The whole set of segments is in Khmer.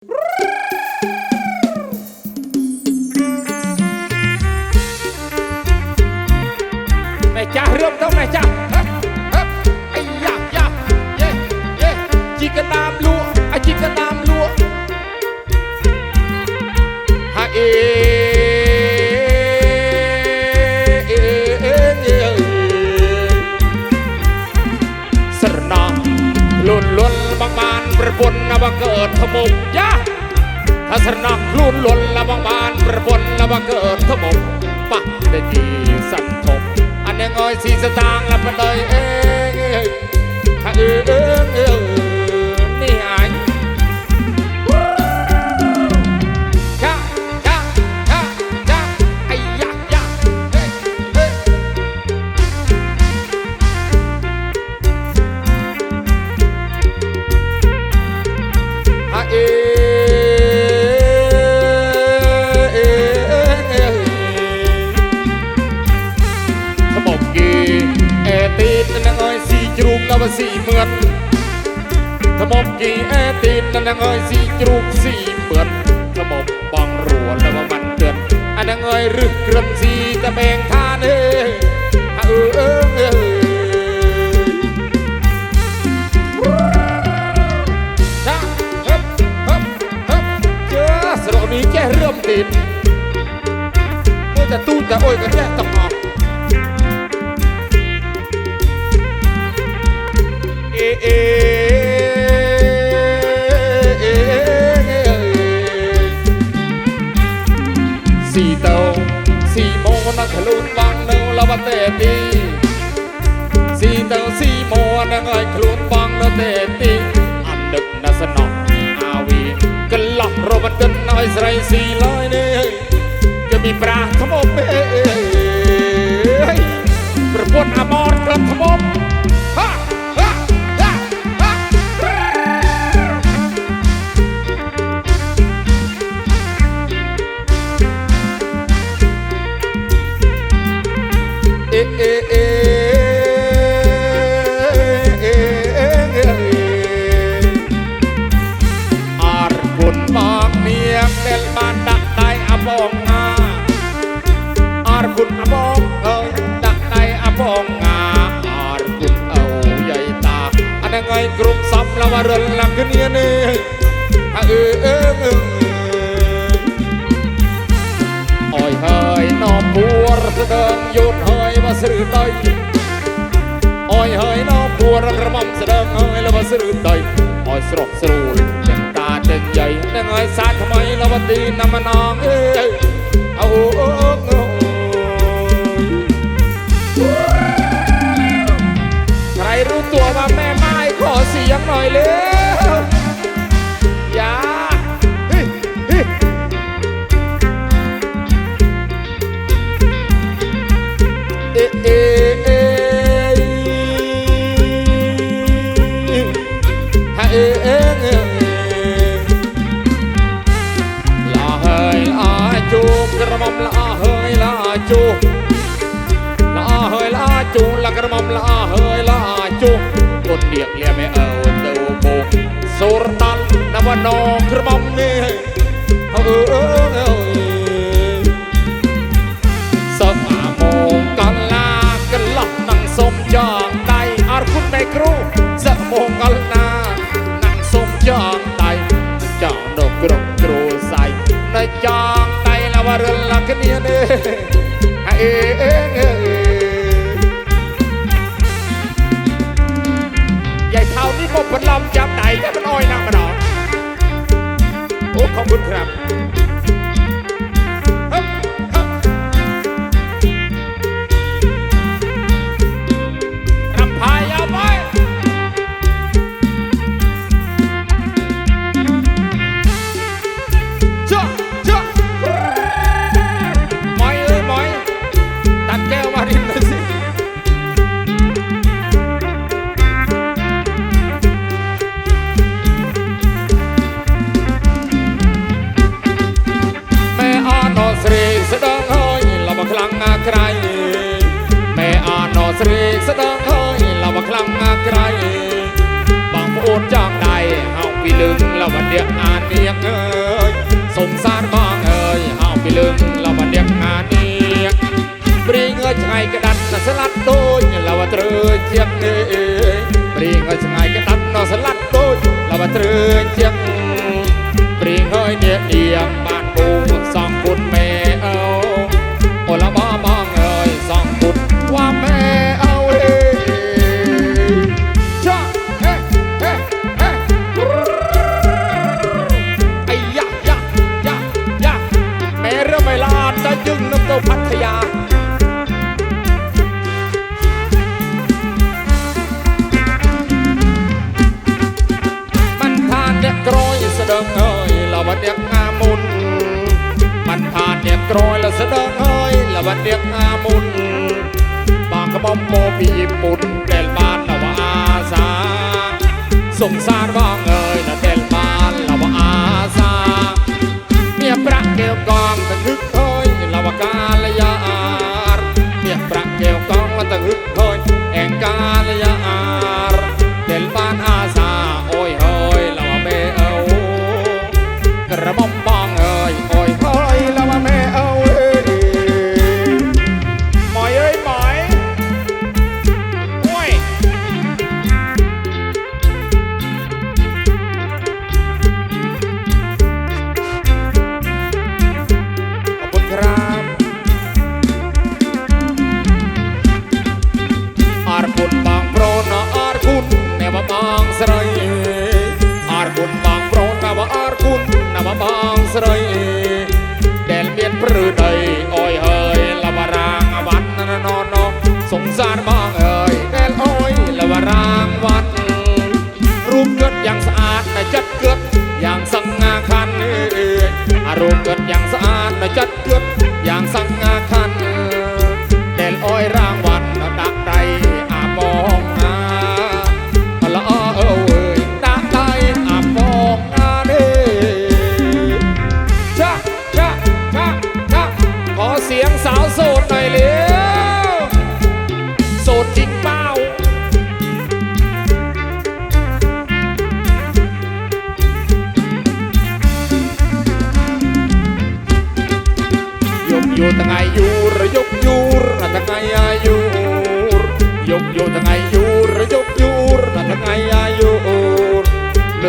แม่จ้าเริ่มเท่าแม่จ้าฮึบฮึบไอ้ยะยะเย่เย่จิกกะนามลัวไอ้จิกกะนามลัวฮะเอเอเอเอสรนองลุนลุนบางบานประปนนบเกิดขมุกยะ ถ้าสนักลุ่นหล่นละบางบานประบนละบางเกิดขมมปะได้ดีสันทบอันยังอ้อยสีสตางละมันเลยเอ លវស៊ីមើត់ថ្មគេអាទេតនឹងអើយស៊ីជ្រូកស៊ីមើត់ថ្មបងរួលវមិនទឿនអានឹងអើយរឹកក្រឹមស៊ីតបែងឋានអើយអើអើអើនេះចេះរឹមទៀតមើលតែទូតែអុយកញ្ចេះតោះ ស៊ីតោស៊ីមកនឹងខ្លួនបាននៅលវតេទីស៊ីតោស៊ីមកនឹងឲ្យខ្លួនបងនៅទេទីអដឹកណាសណោះអាវីកន្លោះរវតិនឲ្យស្រីស៊ីឡើយនេះគឺមានប្រាស់ថ្មពេប្រពន្ធអមរក្រឹមថ្ម อเออเออ Ôi hơi nó bùa ra đơn yốt hơi mà sự đời Ôi hơi nó bùa ra mầm sẽ đơn hơi là mà sự đời Ôi srok srul chẳng ta trên dây Đang hơi xa thầm ấy là mà tin nằm mà nong ê Âu ơ ơ ơ ใครรู้ตัวว่าแม่ไม้ขอเสียงหน่อยเร็วอย่ លាមេអើទៅបូសូរតលនវណក្រមនេះអើអើអើសំអាមកលឡាកន្លោះនឹងសុំចងដៃអរគុណមេគ្រូសិស្សមកលណានឹងសុំចងដៃចងនៅក្នុងគ្រូសៃតែចងដៃលវរលគ្នានេះអេអេ มันี้ก็เป็นลำจำไหนแต่มันอ้อยนางมาดอกโอ้ขอบคุณครับូនចង់ដៃហោពីលឹងលវដៀកអាទៀកអើយសងសារបងអើយហោពីលឹងលវដៀកអាទៀកព្រីងអើយឆ្ងាយក្តាត់ស្លាត់ដូចលវត្រើជាកទេព្រីងអើយឆ្ងាយក្តាត់ស្លាត់ដូចលវត្រើជាកព្រីងអើយនេះអៀង sar con người là tên ban là bà a sa Nhà bạc kêu con thật thức thôi là bà ca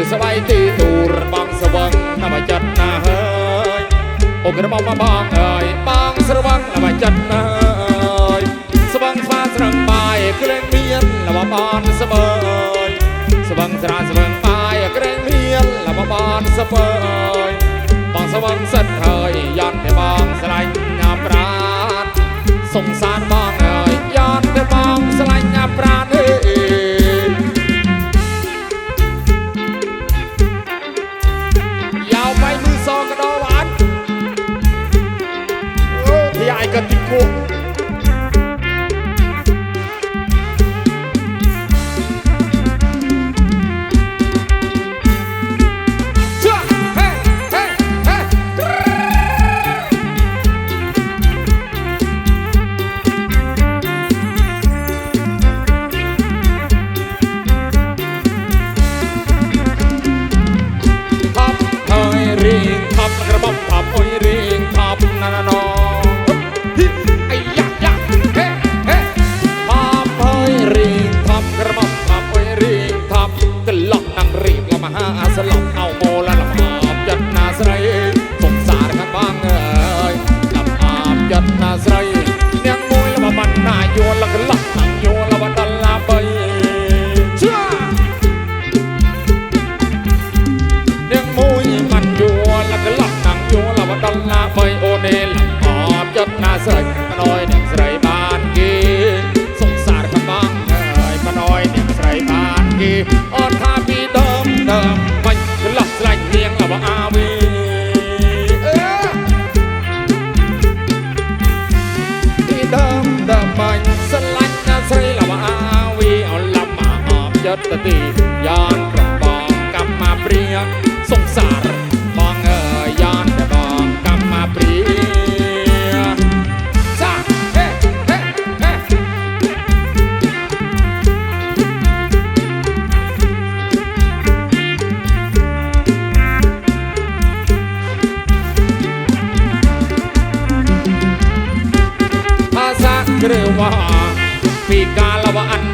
ស្បៃទីទូរបងស្វឹងណាស់ចិត្តណាស់ហើយអូក្រមមកបងអើយបងស្រវឹងណាស់ចិត្តណាស់ហើយស្វឹងស្វាស្រឹងបាយក្លែងមានណាស់បងស្បើយស្វឹងស្រាស្វឹងបាយក្លែងមានណាស់បងស្បើយបងស្វឹងសិតហើយយ៉ាត់តែបងស្រឡាញ់ណាប្រាតសង្សារបង Oh. สติยานกระบองกลับมาเปรียสงสารมองเอ่ยยานกระบองกลับมาเปรียจ้าเฮ้เฮ้เฮ้ภาษากรือว่าปีกาละวัน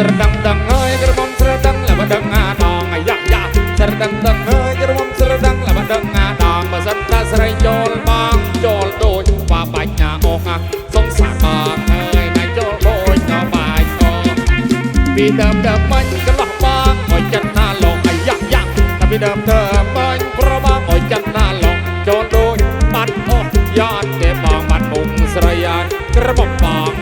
ស្រដឹងដឹងអើយក្រមុំស្រដឹងលបដឹងអាដងអាយ៉ាយ៉ាស្រដឹងដឹងអើយក្រមុំស្រដឹងលបដឹងអាដងបើសិនតាស្រីចូលបងចូលដូចបាបញ្ញាអស់ណាសងសាកងអើយណាចូលបូចក៏បាយអពីដើមដើមបាញ់កន្លោះបងអុយចិនណាលោកអាយ៉ាយ៉ាតែពីដើមដើមបាញ់ប្របងអុយចិនណាលោកចូលដូចបាត់អស់យ៉ាទេបងបាត់មុំស្រីអាក្រមុំបង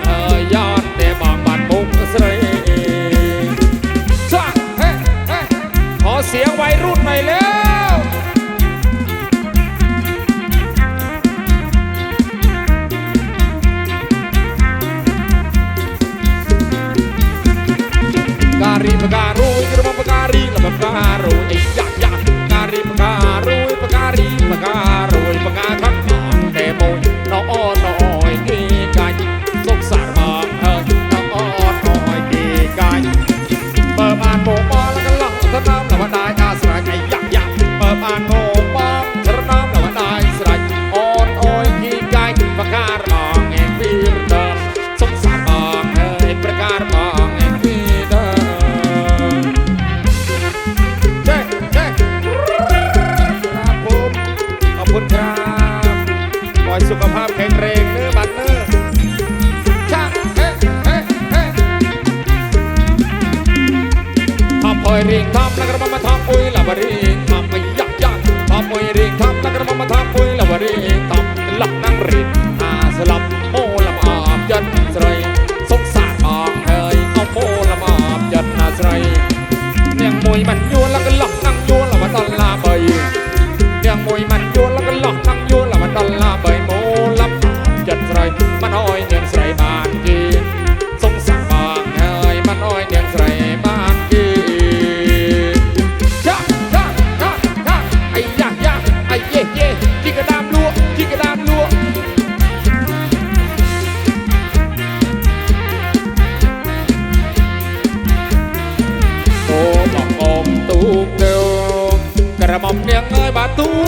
tua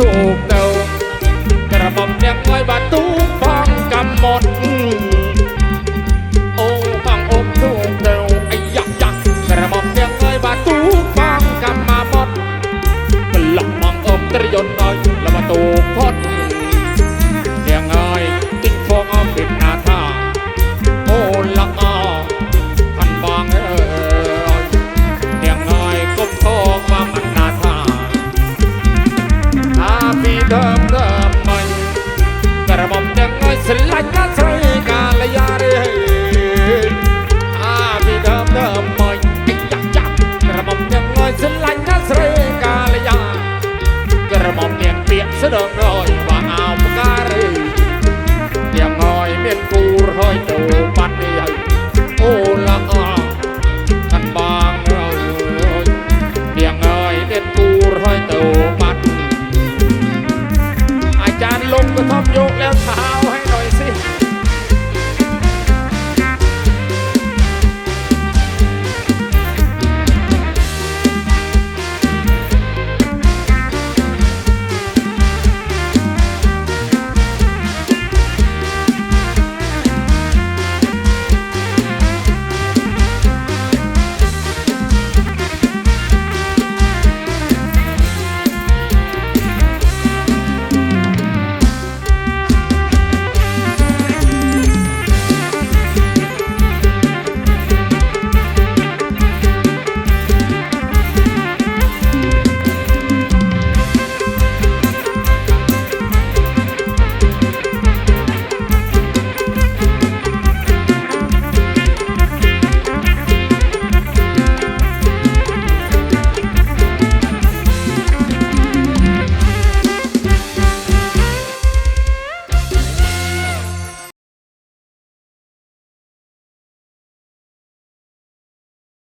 Mundo. Oh.